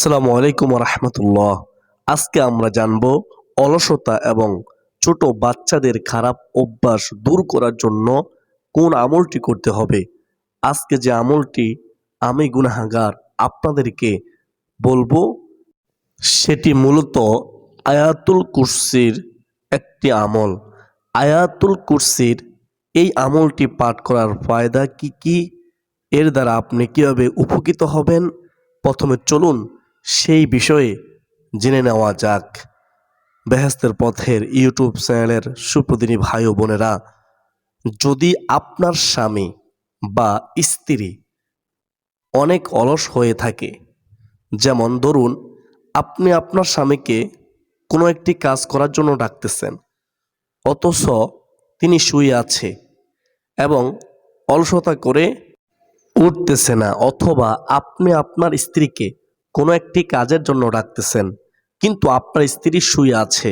আসসালামু আলাইকুম রহমতুল্লাহ আজকে আমরা জানব অলসতা এবং ছোট বাচ্চাদের খারাপ অভ্যাস দূর করার জন্য কোন আমলটি করতে হবে। আজকে যে আমলটি আমি গুনাহাগার আপনাদেরকে বলব, সেটি মূলত আয়াতুল কুরসির একটি আমল। আয়াতুল কুরসির এই আমলটি পাঠ করার ফায়দা কি কি? এর দ্বারা আপনি কীভাবে উপকৃত হবেন? প্রথমে চলুন সেই বিষয়ে জেনে নেওয়া যাক। বেহেস্তের পথের ইউটিউব চ্যানেলের সুপ্রদিনী ভাই ও বোনেরা, যদি আপনার স্বামী বা স্ত্রী অনেক অলস হয়ে থাকে, যেমন ধরুন আপনি আপনার স্বামীকে কোনো একটি কাজ করার জন্য ডাকতেছেন, অথচ তিনি শুয়ে আছে এবং অলসতা করে উঠতেছে না, অথবা আপনি আপনার স্ত্রীকে কোনো একটি কাজের জন্য ডাকতেছেন, কিন্তু আপনার স্ত্রী শুয়ে আছে।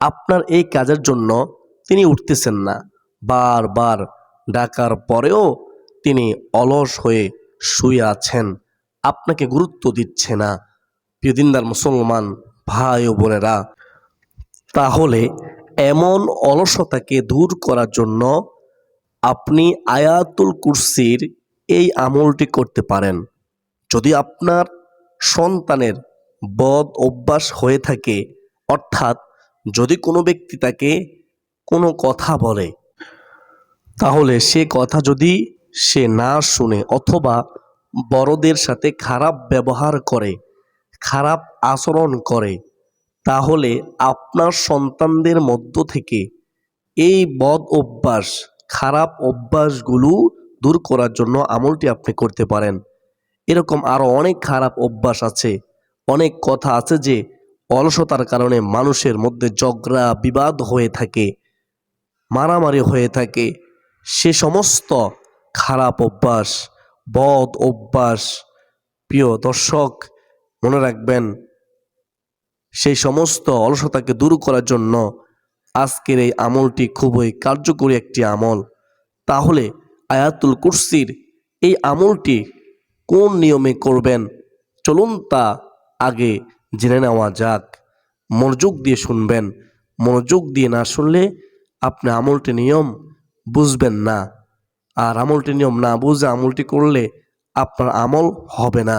আপনার এই কাজের জন্য তিনি উঠতেছেন না। বারবার ডাকার পরেও তিনি অলস হয়ে শুয়ে আছেন। আপনাকে গুরুত্ব দিচ্ছে না। প্রিয় দিনদার মুসলমান, ভাই ও বোনেরা, তাহলে এমন অলসতাকে দূর করার জন্য আপনি আয়াতুল কুরসির এই আমলটি করতে পারেন। যদি আপনার সন্তানের বদ অভ্যাস হয়ে থাকে। অর্থাৎ যদি কোনো ব্যক্তি তাকে কোনো কথা বলে, তাহলে সে কথা যদি সে না শুনে অথবা বড়দের সাথে খারাপ ব্যবহার করে, খারাপ আচরণ করে, তাহলে আপনার সন্তানদের মধ্য থেকে এই বদ অভ্যাস, খারাপ অভ্যাসগুলো দূর করার জন্য আমলটি আপনি করতে পারেন। এরকম আরও অনেক খারাপ অভ্যাস আছে, অনেক কথা আছে যে অলসতার কারণে মানুষের মধ্যে ঝগড়া, বিবাদ হয়ে থাকে, মারামারি হয়ে থাকে। সে সমস্ত খারাপ অভ্যাস, বদ অভ্যাস, প্রিয় দর্শক, মনে রাখবেন, সেই সমস্ত অলসতাকে দূর করার জন্য আজকের এই আমলটি খুবই কার্যকরী একটি আমল। তাহলে আয়াতুল কুরসির এই আমলটি কোন নিয়মে করবেন? চলুন তা আগে জেনে নেওয়া যাক। মনোযোগ দিয়ে শুনবেন। মনোযোগ দিয়ে না শুনলে আপনি আমলটি নিয়ম বুঝবেন না। আর আমলটি নিয়ম না বুঝে আমলটি করলে আপনার আমল হবে না।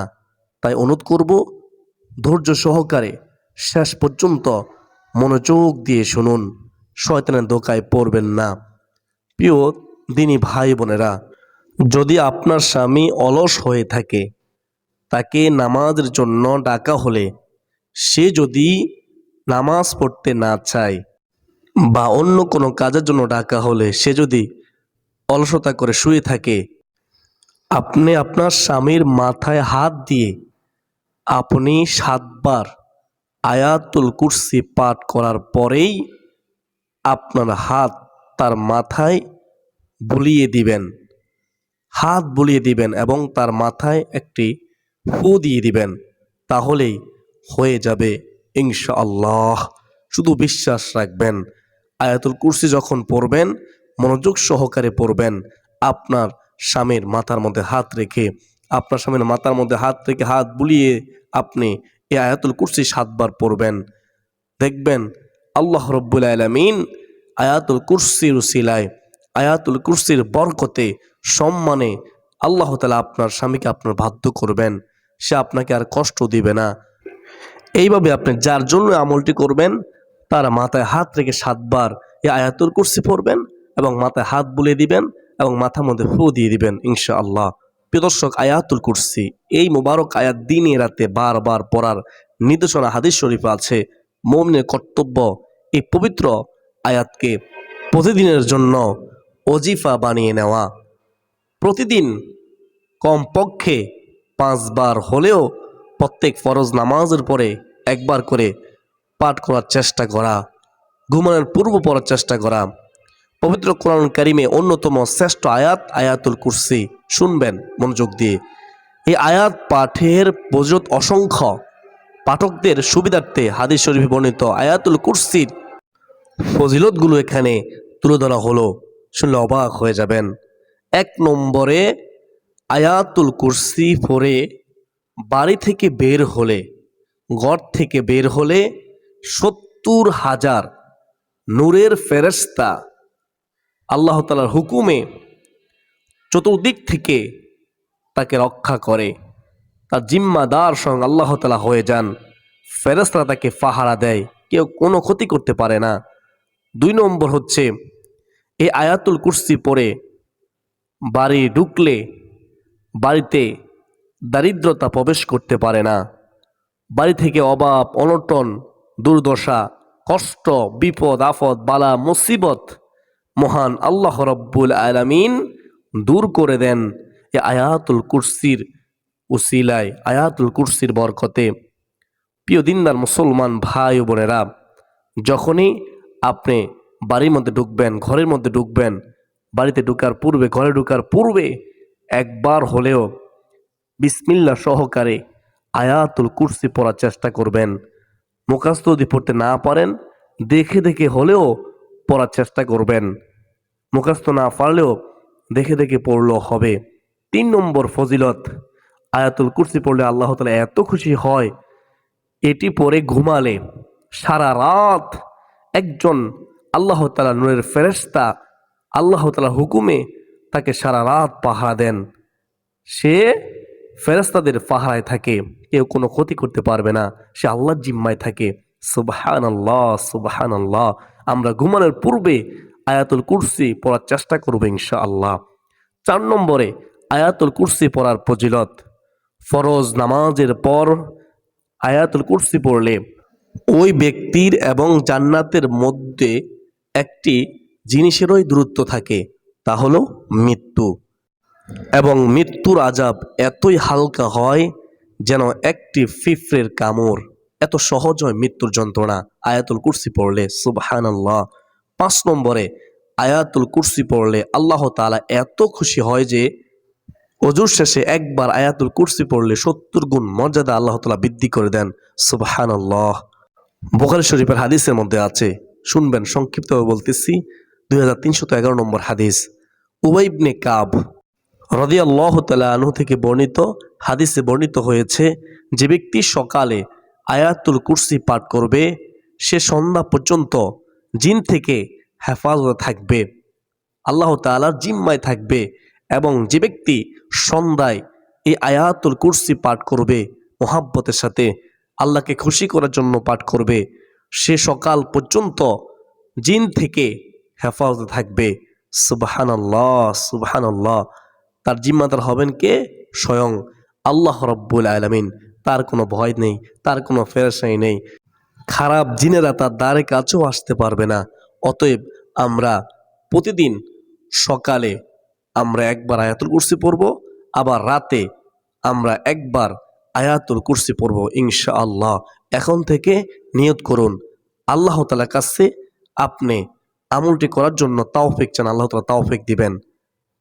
তাই অনুরোধ করব, ধৈর্য সহকারে শেষ পর্যন্ত মনোযোগ দিয়ে শুনুন। শয়তানের দোকায় পড়বেন না। প্রিয় দিনী ভাই বোনেরা যদি আপনার স্বামী অলস হয়ে থাকে, তাকে নামাজের জন্য ডাকা হলে সে যদি নামাজ পড়তে না চায় বা অন্য কোনো কাজের জন্য ডাকা হলে সে যদি অলসতা করে শুয়ে থাকে, আপনি আপনার স্বামীর মাথায় হাত দিয়ে আপনি সাতবার আয়াতুল কুরসি পাঠ করার পরেই আপনার হাত তার মাথায় বুলিয়ে দিবেন। হাত বুলিয়ে দিবেন এবং তার মাথায় একটি ফু দিয়ে দিবেন, তাহলেই হয়ে যাবে ইনশাআল্লাহ। শুধু বিশ্বাস রাখবেন, আয়াতুল কুরসি যখন পড়বেন, মনোযোগ সহকারে পড়বেন, আপনার স্বামীর মাথার মধ্যে হাত রেখে, আপনার স্বামীর মাথার মধ্যে হাত রেখে হাত বুলিয়ে আপনি এই আয়াতুল কুরসি সাতবার পড়বেন। দেখবেন আল্লাহ রব্বুল আলমিন আয়াতুল কুরসির উসিলায় আয়াতুল কুরসির বরকতে সম্মানে আল্লাহ তালা আপনার স্বামীকে আপনার বাধ্য করবেন। সে আপনাকে আর কষ্ট দিবে না। এইভাবে আপনি যার জন্য আমলটি করবেন, তার মাথায় হাত রেখে সাতবার এ আয়াতুল কুরসি পড়বেন এবং মাথায় হাত বুলিয়ে দিবেন এবং মাথার মধ্যে ফু দিয়ে দিবেন ইনশা আল্লাহ প্রিয় দর্শক, আয়াতুল কুরসি, এই মোবারক আয়াত দিনে রাতে বারবার পড়ার নির্দেশনা হাদিস শরীফ আছে। মমিনের কর্তব্য এই পবিত্র আয়াতকে প্রতিদিনের জন্য অজিফা বানিয়ে নেওয়া। প্রতিদিন কমপক্ষে পাঁচবার হলেও প্রত্যেক ফরজ নামাজের পরে একবার করে পাঠ করার চেষ্টা করা, ঘুমানোর পূর্ব পড়ার চেষ্টা করা। পবিত্র কোরআন কারিমে অন্যতম শ্রেষ্ঠ আয়াত আয়াতুল কুরসি। শুনবেন মনোযোগ দিয়ে। এই আয়াত পাঠের বজরত অসংখ্য পাঠকদের সুবিধার্থে হাদিস শরীফে বর্ণিত আয়াতুল কুরসির ফজিলতগুলো এখানে তুলে ধরা হলো। শুনলে অবাক হয়ে যাবেন। এক নম্বরে আয়াতুল কুরসি পরে বাড়ি থেকে বের হলে, ঘর থেকে বের হলে সত্তর হাজার নূরের ফেরেস্তা আল্লাহ তালার হুকুমে চতুর্দিক থেকে তাকে রক্ষা করে। তার জিম্মাদার সঙ্গে আল্লাহ তালা হয়ে যান। ফেরেস্তারা তাকে ফাহারা দেয়। কেউ কোনো ক্ষতি করতে পারে না। দুই নম্বর হচ্ছে এই আয়াতুল কুরসি পরে বাড়ি ঢুকলে বাড়িতে দারিদ্রতা প্রবেশ করতে পারে না। বাড়ি থেকে অভাব, অনটন, দুর্দশা, কষ্ট, বিপদ আফদ বালা, মুসিবত মহান আল্লাহ রব্বুল আলামিন দূর করে দেন এ আয়াতুল কুরসির উসিলায়, আয়াতুল কুরসির বরকতে। প্রিয় দিনদার মুসলমান ভাই বোনেরা, যখনই আপনি বাড়ির মধ্যে ঢুকবেন, ঘরের মধ্যে ঢুকবেন, বাড়িতে ঢুকার পূর্বে, ঘরে ঢুকার পূর্বে একবার হলেও বিসমিল্লা সহকারে আয়াতুল কুরসি পড়ার চেষ্টা করবেন। মুখাস্ত যদি পড়তে না পারেন, দেখে দেখে হলেও পড়ার চেষ্টা করবেন। মুখাস্ত না পারলেও দেখে দেখে পড়লেও হবে। তিন নম্বর ফজিলত, আয়াতুল কুরসি পড়লে আল্লাহ তালা এত খুশি হয়, এটি পরে ঘুমালে সারা রাত একজন আল্লাহ তালা নূরের ফেরেস্তা আল্লাহ তালা হুকুমে তাকে সারা রাত পাহারা দেন। সে ফেরেস্তাদের পাহারায় থাকে। কেউ কোনো ক্ষতি করতে পারবে না। সে আল্লাহর জিম্মায় থাকে। সুবহান আল্লাহ সুবহান আল্লাহ আমরা ঘুমানোর পূর্বে আয়াতুল কুরসি পড়ার চেষ্টা করব ইনশা আল্লাহ চার নম্বরে আয়াতুল কুরসি পড়ার ফজিলত। ফরজ নামাজের পর আয়াতুল কুরসি পড়লে ওই ব্যক্তির এবং জান্নাতের মধ্যে একটি জিনিসেরই দূরত্ব থাকে, তা হলো মৃত্যু। এবং মৃত্যুর আজাব এতই হালকা হয় যেন একটি ফিফরের কামড়। এত সহজ হয় মৃত্যুর যন্ত্রণা। আয়াতুল কুরসি পড়লে সুবহান আল্লাহ পাঁচ নম্বরে, আয়াতুল কুরসি পড়লে আল্লাহ তালা এত খুশি হয় যে, অজুর শেষে একবার আয়াতুল কুরসি পড়লে সত্তর গুণ মর্যাদা আল্লাহ তালা বৃদ্ধি করে দেন সুবহান আল্লাহ বোখারি শরীফের হাদিসের মধ্যে আছে শুনবেন, সংক্ষিপ্তভাবে বলতেছি, দুই হাজার তিনশত এগারো নম্বর হাদিস। উবাইবনে কাব রদি আল্লাহ আনহু থেকে বর্ণিত হাদিসে বর্ণিত হয়েছে, যে ব্যক্তি সকালে আয়াতুল কুরসি পাঠ করবে, সে সন্ধ্যা পর্যন্ত জিন থেকে হেফাজতে থাকবে, আল্লাহ তালার জিম্মায় থাকবে এবং যে ব্যক্তি সন্ধ্যায় এই আয়াতুল কুরসি পাঠ করবে, মোহাব্বতের সাথে আল্লাহকে খুশি করার জন্য পাঠ করবে সে সকাল পর্যন্ত জিন থেকে হেফাজতে থাকবে। সুবাহান আল্লাহ সুবাহান আল্লাহ তার জিম্মাদার হবেন কে? স্বয়ং আল্লাহ রব্বুল আলমিন। তার কোনো ভয় নেই, তার কোনো ফেরসাই নেই। খারাপ জিনেরা তার দ্বারে কাছেও আসতে পারবে না। অতএব আমরা প্রতিদিন সকালে আমরা একবার আয়াতুল কুরসি পড়ব, আবার রাতে আমরা একবার আয়াতুল কুরসি পড়ব ইনশা আল্লাহ এখন থেকে নিয়ত করুন। আল্লাহ তালার কাছে আপনি আমলটি করার জন্য তাওফিক চান, আল্লাহ তালা তাওফিক দিবেন।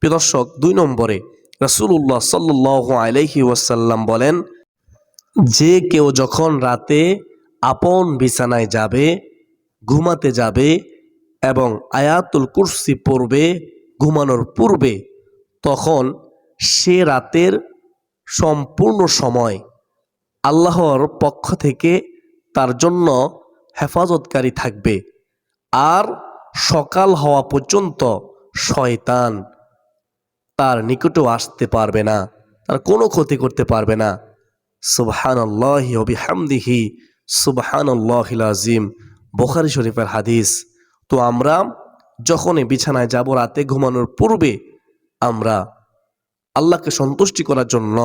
দর্শক, দুই নম্বরে রাসুল্লাহ সাল্লাহ আলহি ওয়াসাল্লাম বলেন, যে কেউ যখন রাতে আপন বিছানায় যাবে, ঘুমাতে যাবে এবং আয়াতুল কুরসি পড়বে, ঘুমানোর পূর্বে, তখন সে রাতের সম্পূর্ণ সময় আল্লাহর পক্ষ থেকে তার জন্য হেফাজতকারী থাকবে। আর সকাল হওয়া পর্যন্ত শয়তান তার নিকটেও আসতে পারবে না, তার কোনো ক্ষতি করতে পারবে না। সুবহান আল্লাহি হামদিহি সুবহান আজিম বোখারি শরীফের হাদিস, তো আমরা যখনই বিছানায় যাব রাতে ঘুমানোর পূর্বে, আমরা আল্লাহকে সন্তুষ্টি করার জন্য,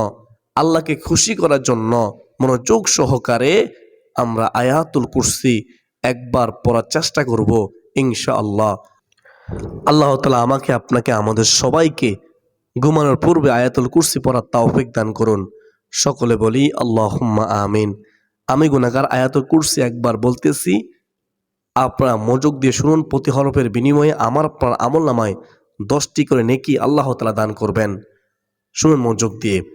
আল্লাহকে খুশি করার জন্য মনোযোগ সহকারে আমরা আয়াতুল কুরসি একবার পড়ার চেষ্টা করব ইনশা আল্লাহ আল্লাহ তালা আমাকে, আপনাকে, আমাদের সবাইকে ঘুমানোর পূর্বে আয়াতুল কুরসি পড়ার তাওফিক দান করুন। সকলে বলি আল্লাহ আমিন। আমি গুনাগার আয়াতুল কুরসি একবার বলতেছি, আপনারা মনোযোগ দিয়ে শুনুন, প্রতি হরফের বিনিময়ে আমার আপনার আমল নামায় দশটি করে নেকি আল্লাহ তালা দান করবেন। শুনুন মনোযোগ দিয়ে।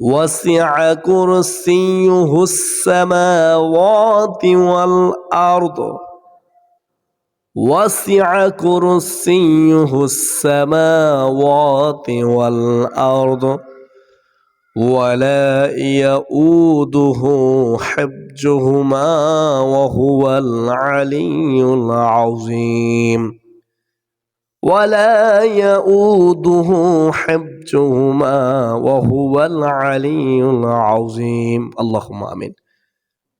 وسع كرسيه السماوات والأرض. وسع كرسيه السماوات والأرض. ولا يؤوده حفظهما وهو العلي العظيم. ولا يؤوده حفظهما وهو العلي العظيم اللهم آمين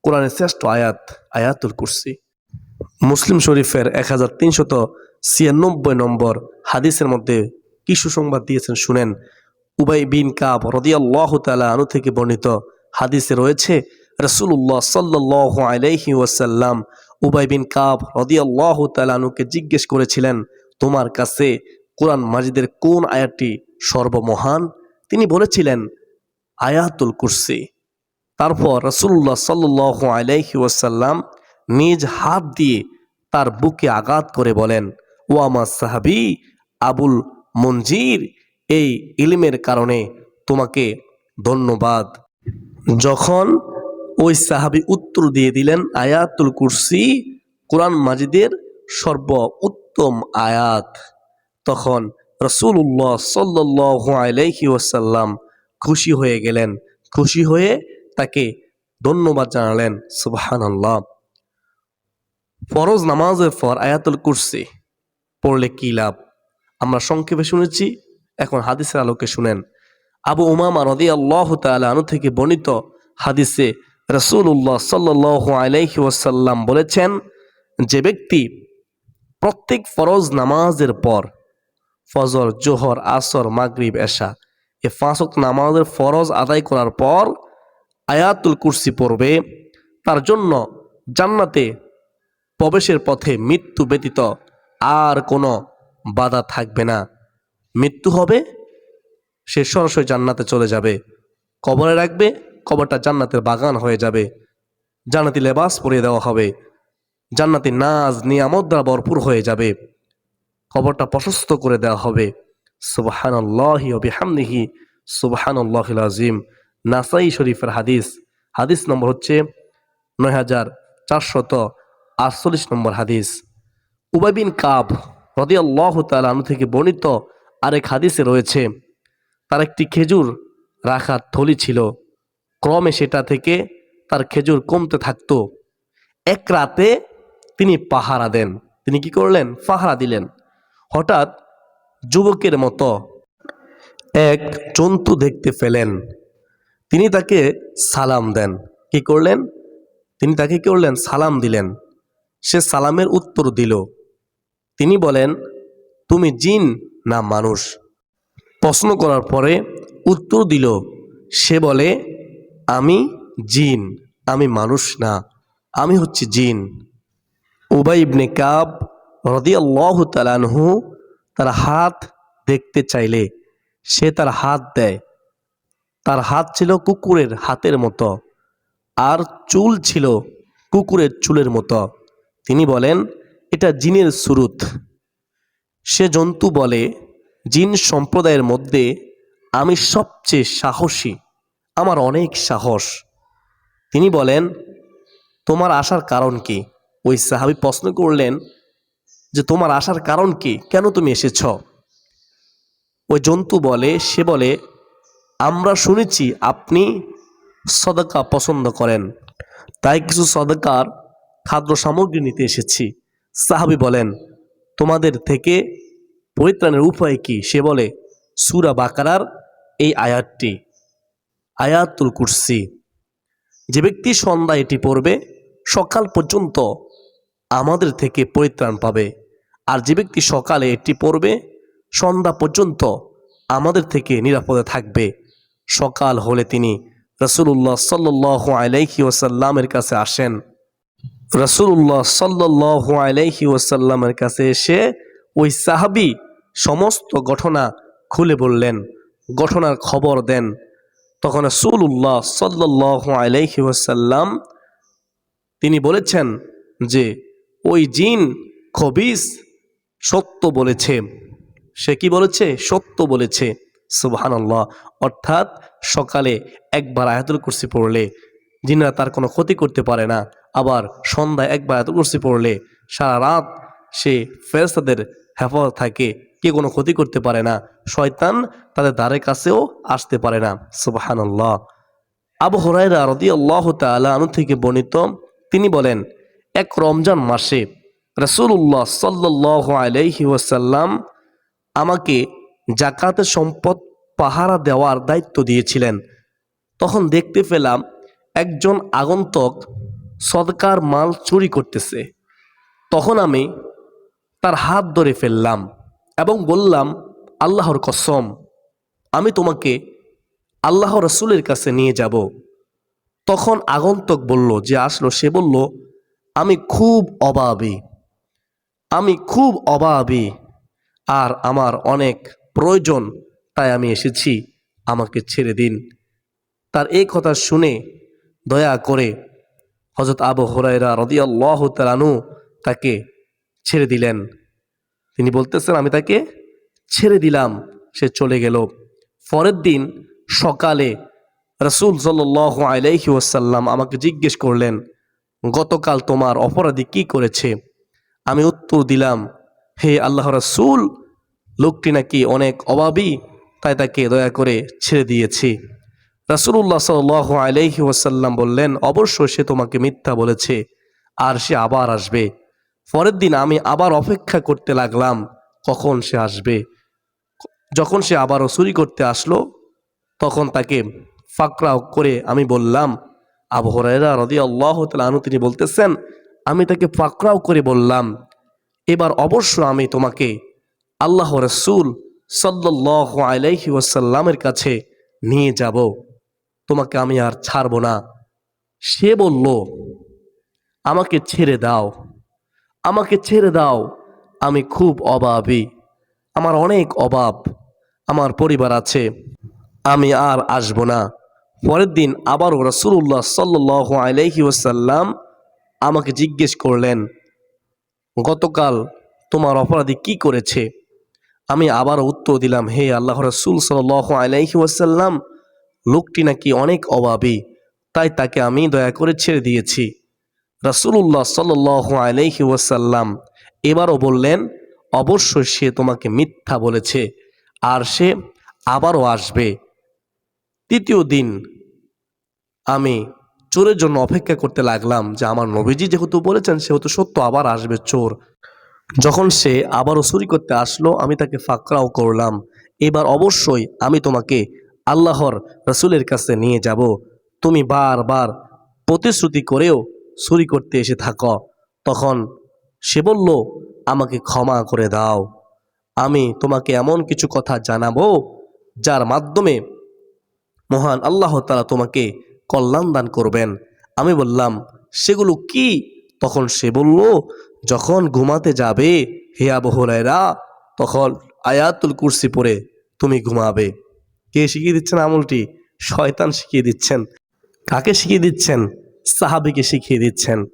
কোরআনের শ্রেষ্ঠ আয়াত আয়াতুল কুরসি মুসলিম শরীফের এক হাজার তিনশত ছিয়ানব্বই নম্বর হাদিসের মধ্যে কি সুসংবাদ দিয়েছেন শুনেন উবাই বিন কাব রদিয়াল্লাহ তালা আনু থেকে বর্ণিত হাদিসে রয়েছে রসুল্লাহ সাল্লাহ আলাইহি ওয়াসাল্লাম উবাই বিন কাব রদিয়াল্লাহ তালা আনুকে জিজ্ঞেস করেছিলেন তোমার কাছে কোরআন মাজিদের কোন আয়াতটি সর্বমহান, তিনি বলেছিলেন, আয়াতুল কুরসি। তারপর রসুল্লাহ সাল্লাহ আলাইহি ওয়াসাল্লাম নিজ হাত দিয়ে তার বুকে আঘাত করে বলেন, ও আমার সাহাবি আবুল মঞ্জির, এই ইলমের কারণে তোমাকে ধন্যবাদ। যখন ওই সাহাবি উত্তর দিয়ে দিলেন, আয়াতুল কুরসি, কোরআন মাজিদের সর্ব উত্তম আয়াত। তখন রসুল্লাহ সাল্লাহ আলাইহি ওয়াসাল্লাম খুশি হয়ে গেলেন। খুশি হয়ে তাকে ধন্যবাদ জানালেন। সুবাহান আল্লাহ ফরজ নামাজের পর আয়াতুল কুরসি পড়লে কি লাভ? আমরা সংক্ষেপে শুনেছি, এখন হাদিসের আলোকে শুনেন। আবু উমামা রদি আল্লাহ আনু থেকে বর্ণিত হাদিসে রসুল্লাহ সাল্লাহ আলাইহি ওয়াসাল্লাম বলেছেন, যে ব্যক্তি প্রত্যেক ফরজ নামাজের পর ফজর, জোহর, আসর, মাগরিব, এশা। এ ফাঁসক নামাজের ফরজ আদায় করার পর আয়াতুল কুরসি পড়বে। তার জন্য জান্নাতে প্রবেশের পথে মৃত্যু ব্যতীত আর কোনো বাধা থাকবে না। মৃত্যু হবে, সে সরাসরি জান্নাতে চলে যাবে। কবরে রাখবে, কবরটা জান্নাতের বাগান হয়ে যাবে। জান্নাতি লেবাস পরিয়ে দেওয়া হবে। জান্নাতি নাজ, নিয়ামত দ্বারা ভরপুর হয়ে যাবে। কবরটা প্রশস্ত করে দেওয়া হবে। সুবাহান আল্লাহি হামদিহি সুবাহান আজিম নাসাই শরীফের হাদিস। হাদিস নম্বর হচ্ছে নয় হাজার চারশত আটচল্লিশ নম্বর হাদিস। উবাইবিন কাব রদি আল্লাহ তালু থেকে বর্ণিত আরেক হাদিসে রয়েছে। তার একটি খেজুর রাখার থলি ছিল। ক্রমে সেটা থেকে তার খেজুর কমতে থাকতো। এক রাতে তিনি পাহারা দেন। তিনি কি করলেন? পাহারা দিলেন। হঠাৎ যুবকের মতো এক জন্তু দেখতে পেলেন। তিনি তাকে সালাম দেন। কি করলেন? তিনি তাকে কি করলেন? সালাম দিলেন। সে সালামের উত্তর দিল। তিনি বলেন, তুমি জিন না মানুষ? প্রশ্ন করার পরে উত্তর দিল, সে বলে, আমি জিন, আমি মানুষ না, আমি হচ্ছে জিন। উবাই ইবনে কাব রদিয়াল্লাহ তালানহু তার হাত দেখতে চাইলে সে তার হাত দেয়। তার হাত ছিল কুকুরের হাতের মতো আর চুল ছিল কুকুরের চুলের মতো। তিনি বলেন, এটা জিনের সুরুত। সে জন্তু বলে, জিন সম্প্রদায়ের মধ্যে আমি সবচেয়ে সাহসী, আমার অনেক সাহস। তিনি বলেন, তোমার আসার কারণ কি? ওই সাহাবি প্রশ্ন করলেন যে তোমার আসার কারণ কি? কেন তুমি এসেছ? ওই জন্তু বলে, সে বলে, আমরা শুনেছি আপনি সদকা পছন্দ করেন। তাই কিছু সদকার খাদ্য সামগ্রী নিতে এসেছি। সাহাবি বলেন, তোমাদের থেকে পরিত্রাণের উপায় কি? সে বলে, সুরা বাকারার এই আয়াতটি, আয়াতুল কুরসি। যে ব্যক্তি সন্ধ্যা এটি পড়বে, সকাল পর্যন্ত আমাদের থেকে পরিত্রাণ পাবে। আর যে ব্যক্তি সকালে এটি পড়বে, সন্ধ্যা পর্যন্ত আমাদের থেকে নিরাপদে থাকবে। সকাল হলে তিনি রসুল্লাহ সাল্লাহ আলাইহি ওসাল্লামের কাছে আসেন। রসুল্লাহ সাল্লাহ আলাইহি ওসাল্লামের কাছে এসে ওই সাহাবি সমস্ত ঘটনা খুলে বললেন, ঘটনার খবর দেন। তখন রসুল্লাহ সাল্লাহ আলাইহি ওসাল্লাম তিনি বলেছেন যে ওই জিন খবিস সত্য বলেছে। সে কি বলেছে? সত্য বলেছে। সুবহানাল্লাহ। অর্থাৎ সকালে একবার আয়াতুল কুরসি পড়লে জিনরা তার কোনো ক্ষতি করতে পারে না। আবার সন্ধ্যায় একবার আয়াতুল কুরসি পড়লে সারা রাত সে ফেরস্তাদের হেফাজত থাকে। কে কোনো ক্ষতি করতে পারে না। শয়তান তাদের দ্বারের কাছেও আসতে পারে না। সুবহানাল্লাহ। আবু হরাইরা রদি আল্লাহ আনু থেকে বর্ণিত তিনি বলেন এক রমজান মাসে রসুল্লাহ সাল্লাহ আলাইহি ওয়াসাল্লাম আমাকে জাকাতের সম্পদ, পাহারা দেওয়ার দায়িত্ব দিয়েছিলেন। তখন দেখতে পেলাম একজন আগন্তক সদকার মাল চুরি করতেছে। তখন আমি তার হাত ধরে ফেললাম এবং বললাম, আল্লাহর কসম, আমি তোমাকে আল্লাহ রসুলের কাছে নিয়ে যাব। তখন আগন্তক বলল, যে আসলো সে বলল আমি খুব অভাবী আমি খুব অভাবী আর আমার অনেক প্রয়োজন, তাই আমি এসেছি, আমাকে ছেড়ে দিন। তার এই কথা শুনে দয়া করে হজরত আবু হরাইরা রদিয়াল্লাহ তালানু তাকে ছেড়ে দিলেন। তিনি বলতেছেন, আমি তাকে ছেড়ে দিলাম, সে চলে গেল। পরের দিন সকালে রসুল সাল্লাহ আলাইহি ওয়াসাল্লাম আমাকে জিজ্ঞেস করলেন গতকাল তোমার অপরাধী কি করেছে? আমি উত্তর দিলাম, হে আল্লাহ রসুল, লোকটি নাকি অনেক অভাবী, তাই তাকে দয়া করে ছেড়ে দিয়েছি। রাসুল্লাহ সাল আলাইহি ওয়াসাল্লাম বললেন অবশ্য সে তোমাকে মিথ্যা বলেছে, আর সে আবার আসবে। পরের দিন আমি আবার অপেক্ষা করতে লাগলাম, কখন সে আসবে? যখন সে আবারও চুরি করতে আসলো, তখন তাকে ফাকরাও করে আমি বললাম আবু হরাইরা রদি আল্লাহ আনু তিনি বলতেছেন, আমি তাকে ফাকরাও করে বললাম, এবার অবশ্য আমি তোমাকে আল্লাহ রসুল সাল্লাহ আলাইহি ওয়াসাল্লামের কাছে নিয়ে যাব। তোমাকে আমি আর ছাড়ব না। সে বলল, আমাকে ছেড়ে দাও, আমাকে ছেড়ে দাও, আমি খুব অভাবী, আমার অনেক অভাব, আমার পরিবার আছে, আমি আর আসব না। পরের দিন আবারও রসুল্লাহ সাল্লাহ আলাইহি ওসাল্লাম আমাকে জিজ্ঞেস করলেন, গতকাল তোমার অপরাধী কি করেছে? আমি আবার উত্তর দিলাম, হে আল্লাহ রসুল সাল আলাইহি ওয়াসাল্লাম, লোকটি নাকি অনেক অভাবী, তাই তাকে আমি দয়া করে ছেড়ে দিয়েছি। রসুল্লাহ সাল আলাইহি ওয়াসাল্লাম এবারও বললেন, অবশ্যই সে তোমাকে মিথ্যা বলেছে, আর সে আবারও আসবে। তৃতীয় দিন আমি চোরের জন্য অপেক্ষা করতে লাগলাম যে আমার নবীজি যেহেতু বলেছেন, সেহেতু সত্য আবার আসবে চোর। যখন সে আবারও চুরি করতে আসলো, আমি তাকে ফাকরাও করলাম। এবার অবশ্যই আমি তোমাকে আল্লাহর রসুলের কাছে নিয়ে যাব। তুমি বারবার প্রতিশ্রুতি করেও চুরি করতে এসে থাকো। তখন সে বলল, আমাকে ক্ষমা করে দাও। আমি তোমাকে এমন কিছু কথা জানাব, যার মাধ্যমে মহান আল্লাহ তালা তোমাকে কল্যাণ দান করবেন। আমি বললাম, সেগুলো কি? তখন সে বলল, যখন ঘুমাতে যাবে, হে আবহরায়রা তখন আয়াতুল কুরসি পরে তুমি ঘুমাবে। কে শিখিয়ে দিচ্ছেন আমলটি? শয়তান শিখিয়ে দিচ্ছেন। কাকে শিখিয়ে দিচ্ছেন? সাহাবিকে শিখিয়ে দিচ্ছেন।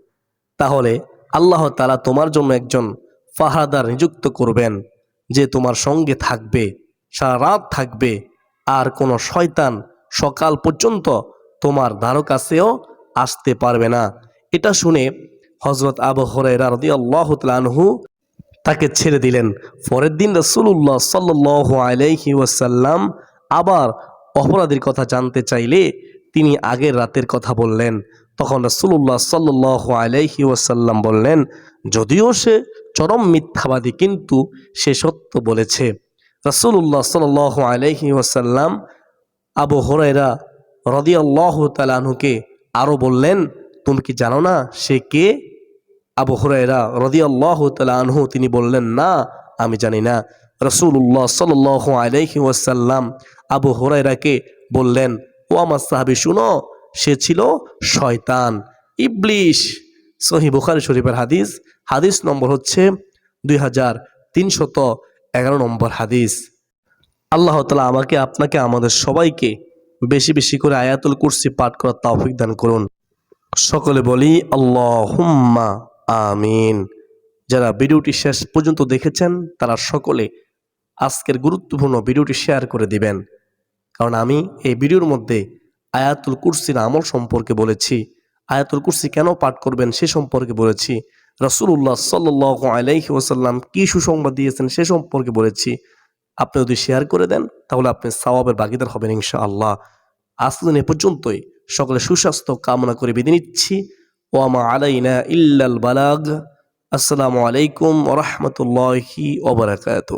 তাহলে আল্লাহ তালা তোমার জন্য একজন ফাহাদার নিযুক্ত করবেন, যে তোমার সঙ্গে থাকবে, সারা রাত থাকবে, আর কোনো শয়তান সকাল পর্যন্ত তোমার দ্বারো কাছেও আসতে পারবে না। এটা শুনে হজরত আবু হরাইরা রদি আল্লাহ তাকে ছেড়ে দিলেন। পরের দিন রসুল্লাহ সাল্লাহ আলাইহি ওয়াসাল্লাম আবার অপরাধীর কথা জানতে চাইলে তিনি আগের রাতের কথা বললেন। তখন রসুল্লাহ সাল্লাহ আলাইহি ওয়াসাল্লাম বললেন, যদিও সে চরম মিথ্যাবাদী, কিন্তু সে সত্য বলেছে। রসুল্লাহ সাল আলাইহি ওয়াসাল্লাম আবু হরাইরা রদিয়াল্লাহ তালাহুকে আরও বললেন, তুমি কি জানো না সে কে? আবু হুরাইরা রদিয়াল্লাহ তালা আনহু তিনি বললেন, না, আমি জানি না। রসুল্লাহ সাল আলাইহি ওয়াসাল্লাম আবু হুরাইরাকে বললেন, ও আমার সাহাবি, শুনো, সে ছিল শয়তান। ইবলিশ সহি বুখারি শরীফের হাদিস হাদিস নম্বর হচ্ছে দুই হাজার তিনশত এগারো নম্বর হাদিস। আল্লাহ তালা আমাকে, আপনাকে, আমাদের সবাইকে বেশি বেশি করে আয়াতুল কুরসি পাঠ করার তৌফিক দান করুন। সকলে বলি আল্লাহ হুম্মা আমিন। যারা ভিডিওটি শেষ পর্যন্ত দেখেছেন, তারা সকলে আজকের গুরুত্বপূর্ণ ভিডিওটি শেয়ার করে দিবেন। কারণ আমি এই ভিডিওর মধ্যে আয়াতুল কুরসির আমল সম্পর্কে বলেছি, আয়াতুল কুরসি কেন পাঠ করবেন সে সম্পর্কে বলেছি রসুল্লাহ সাল্লাহ আলাইহি ওসাল্লাম কি সুসংবাদ দিয়েছেন সে সম্পর্কে বলেছি আপনি যদি শেয়ার করে দেন, তাহলে আপনি সওয়াবের বাগিদার হবেন ইনশা আল্লাহ আসলেন এ পর্যন্তই। সকলে সুস্বাস্থ্য কামনা করে বেঁধে নিচ্ছি। ওয়ামা আলাইনা ইল্লাল বালাগ। আসসালামু আলাইকুম রহমতুল্লাহি ওবরাকাত